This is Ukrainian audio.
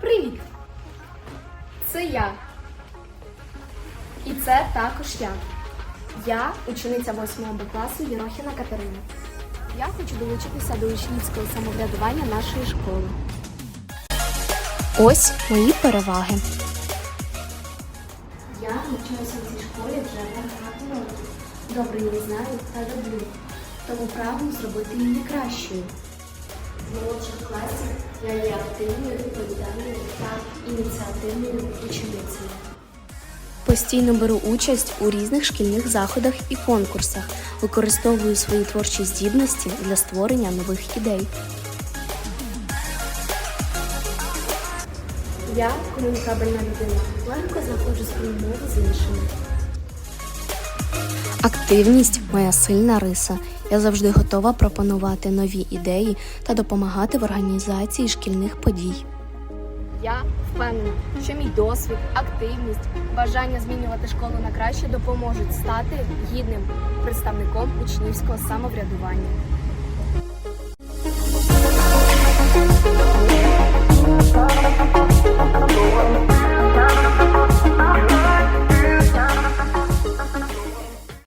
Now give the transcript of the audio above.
Привіт! Це я. І це також я. Я учениця 8 Б класу Єрохіна Катерина. Я хочу долучитися до учнівського самоврядування нашої школи. Ось мої переваги. Я навчаюся в цій школі вже багато років. Добре її знаю та люблю. Тому прагну зробити її кращою. Молодших класів я є активною, відповідальною та ініціативною ученицею. Постійно беру участь у різних шкільних заходах і конкурсах, використовую свої творчі здібності для створення нових ідей. Я комунікабельна людина. Легко знаходжу спільну мову з іншими. Активність моя сильна риса. Я завжди готова пропонувати нові ідеї та допомагати в організації шкільних подій. Я впевнена, що мій досвід, активність, бажання змінювати школу на краще допоможуть стати гідним представником учнівського самоврядування.